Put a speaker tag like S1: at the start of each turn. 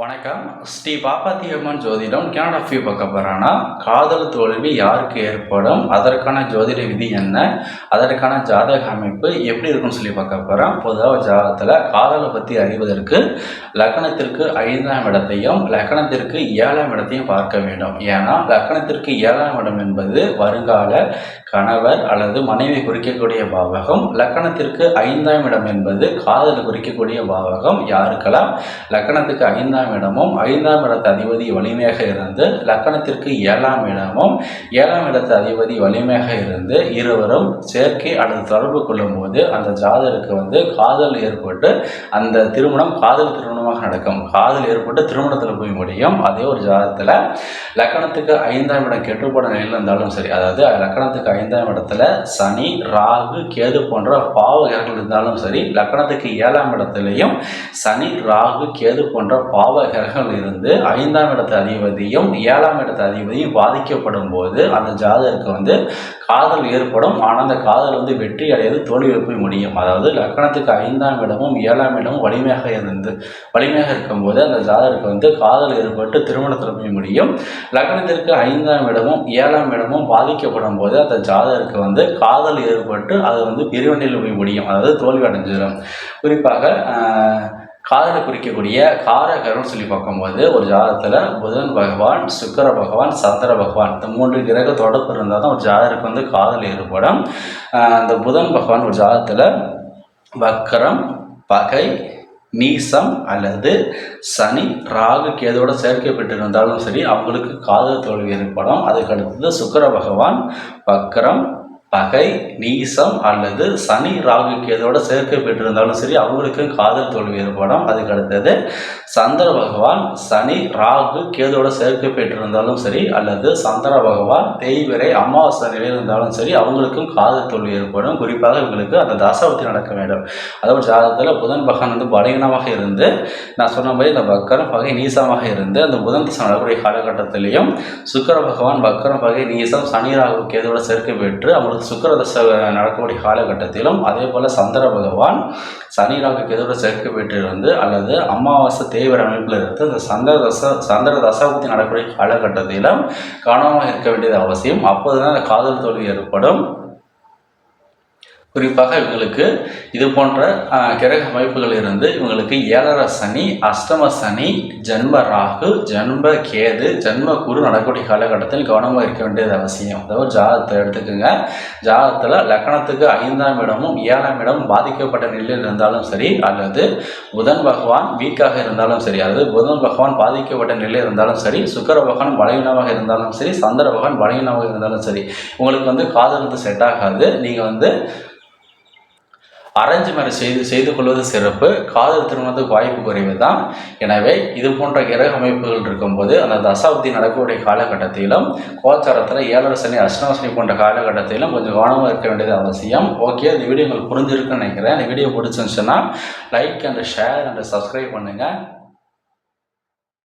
S1: வணக்கம். ஸ்ரீ பாப்பாத்தியம்மன் ஜோதிடம் Canada few பார்க்க போகிறான்னா காதல் தோல்வி யாருக்கு ஏற்படும்? அதற்கான ஜோதிட விதி என்ன? அதற்கான ஜாதக அமைப்பு எப்படி இருக்குன்னு சொல்லி பார்க்க போகிறோம் பொதுவாக ஜாதகத்தில் காதலை பற்றி அறிவதற்கு லக்னத்திற்கு ஐந்தாம் இடத்தையும் லக்னத்திற்கு ஏழாம் இடத்தையும் பார்க்க வேண்டும். ஏன்னா லக்னத்திற்கு ஏழாம் இடம் என்பது வருங்கால கணவர் அல்லது மனைவி குறிக்கக்கூடிய பாவகம். லக்கணத்திற்கு ஐந்தாம் இடம் என்பது காதல் குறிக்கக்கூடிய பாவகம். யாருக்கெல்லாம்? லக்கணத்துக்கு ஐந்தாம் இடமும் ஐந்தாம் இடத்து அதிபதி வலிமையாக இருந்து லக்கணத்திற்கு ஏழாம் இடமும் ஏழாம் இடத்து அதிபதி வலிமையாக இருந்து இருவரும் சேர்க்கை அல்லது தொடர்பு கொள்ளும் போது அந்த ஜாதருக்கு வந்து காதல் ஏற்பட்டு அந்த திருமணம் காதல் திருமணமாக நடக்கும். காதல் ஏற்பட்டு திருமணத்தில் போய் முடியும். அதே ஒரு ஜாதகத்தில் லக்கணத்துக்கு ஐந்தாம் இடம் கெட்டுப்பட நிலையில் இருந்தாலும் சரி அதாவது லக்கணத்துக்கு ஐந்தாம் இடத்துல சனி ராகு கேது போன்ற பாவ கிரகங்கள் இருந்தாலும் சரி லக்கணத்துக்கு ஏழாம் இடத்துலையும் சனி ராகு கேது போன்ற பாவ கிரகங்கள் இருந்து ஐந்தாம் இடத்து அதிபதியும் ஏழாம் இடத்து அதிபதியும் பாதிக்கப்படும் போது அந்த ஜாதகருக்கு வந்து காதல் ஏற்படும். ஆனால் அந்த காதல் வந்து வெற்றி அடையாது தோல்வி போய் முடியும். அதாவது லக்கணத்துக்கு ஐந்தாம் இடமும் ஏழாம் இடமும் வலிமையாக இருந்து வலிமையாக இருக்கும்போது அந்த ஜாதகருக்கு வந்து காதல் ஏற்பட்டு திருமணத்தில் போய் முடியும். லக்னத்திற்கு ஐந்தாம் இடமும் ஏழாம் இடமும் பாதிக்கப்படும் போது அந்த ஜாதகருக்கு வந்து காதல் ஏற்பட்டு அது வந்து பிரிவண்டியில் போய் முடியும். அதாவது தோல்வி அடைஞ்சிடும் குறிப்பாக காதலை குறிக்கக்கூடிய காரகரம்னு சொல்லி பார்க்கும்போது ஒரு ஜாதகத்தில் புதன் பகவான் சுக்கர பகவான் சந்திர பகவான் இந்த மூன்று கிரக தொடர்பு இருந்தால் தான் ஒரு ஜாதகருக்கு வந்து காதல் ஏற்படும். அந்த புதன் பகவான் ஒரு ஜாதகத்தில் வக்கரம் பகை நீசம் அல்லது சனி ராகு கேதோட சேர்க்கப்பட்டிருந்தாலும் சரி அவங்களுக்கு காதல் தோல்வி ஏற்படும். அதுக்கு அடுத்தது சுக்கர பகவான் வக்கரம் பகை நீசம் அல்லது சனி ராகு கேதோட சேர்க்கை பெற்றிருந்தாலும் சரி அவங்களுக்கு காதல் தோல்வி ஏற்படும். அதுக்கு அடுத்தது சந்திர பகவான் சனி ராகு கேதோட சேர்க்கை பெற்றிருந்தாலும் சரி அல்லது சந்திர பகவான் தேய்விரை அமாவாசை நிலையில் இருந்தாலும் சரி அவங்களுக்கும் காதல் தோல்வி ஏற்படும். குறிப்பாக இவங்களுக்கு அந்த தசாவத்தி நடக்க வேண்டும். அதாவது ஜாதகத்தில் புதன் பகவான் வந்து பலகீனமாக இருந்து நான் சொன்ன மாதிரி இந்த பக்கரம் பகை நீசமாக இருந்து அந்த புதன் திசை நடக்கூடிய காலகட்டத்திலையும் சுக்கர பகவான் பக்கரம் பகை நீசம் சனி ராகு கேதோட சேர்க்கை பெற்று அவங்களுக்கு சுக்கரதசை நடக்கக்கூடிய காலகட்டத்திலும் அதே போல் சந்திர பகவான் சனி ராகு கேதுவோட சேர்க்கை பெற்றிருந்து அல்லது அமாவாசை தேவர அமைப்பில் இருந்து இந்த சந்திர தச சந்திர தசாபத்தி நடக்கக்கூடிய காலகட்டத்திலும் கவனமாக இருக்க வேண்டியது அவசியம். அப்போதுதான் காதல் தோல்வி ஏற்படும். குறிப்பாக இவங்களுக்கு இது போன்ற கிரக அமைப்புகள் இருந்து இவங்களுக்கு ஏழர சனி அஷ்டம சனி ஜென்ம ராகு ஜென்ம கேது ஜென்ம குரு நடக்கூடிய காலகட்டத்தில் கவனமாக இருக்க வேண்டியது அவசியம். அதாவது ஜாதகத்தை எடுத்துக்கோங்க. ஜாதகத்தில் லக்கணத்துக்கு ஐந்தாம் இடமும் ஏழாம் இடமும் பாதிக்கப்பட்ட நிலையில் இருந்தாலும் சரி அல்லது புதன் பகவான் வீக்காக இருந்தாலும் சரி அதாவது புதன் பகவான் பாதிக்கப்பட்ட நிலையில் இருந்தாலும் சரி சுக்கர பகவான் பலவீனமாக இருந்தாலும் சரி சந்திர பகவான் பலவீனமாக இருந்தாலும் சரி உங்களுக்கு வந்து காதல் வந்து செட் ஆகாது. நீங்கள் வந்து அரேஞ்ச் மேரேஜ் செய்து செய்து கொள்வது சிறப்பு. காதல் திருமணத்துக்கு வாய்ப்பு குறைவு தான் எனவே இது போன்ற கிரக அமைப்புகள் இருக்கும்போது அந்த தசாப்தி நடக்கக்கூடிய காலகட்டத்திலும் கோச்சாரத்தில் ஏழரை சனி அஷ்டமசனி போன்ற காலகட்டத்திலும் கொஞ்சம் கவனமாக இருக்க வேண்டியது அவசியம். ஓகே இந்த வீடியோ உங்களுக்கு புரிஞ்சிருக்குன்னு நினைக்கிறேன். இந்த வீடியோ பிடிச்சிருந்துச்சுன்னா like and share and subscribe பண்ணுங்கள்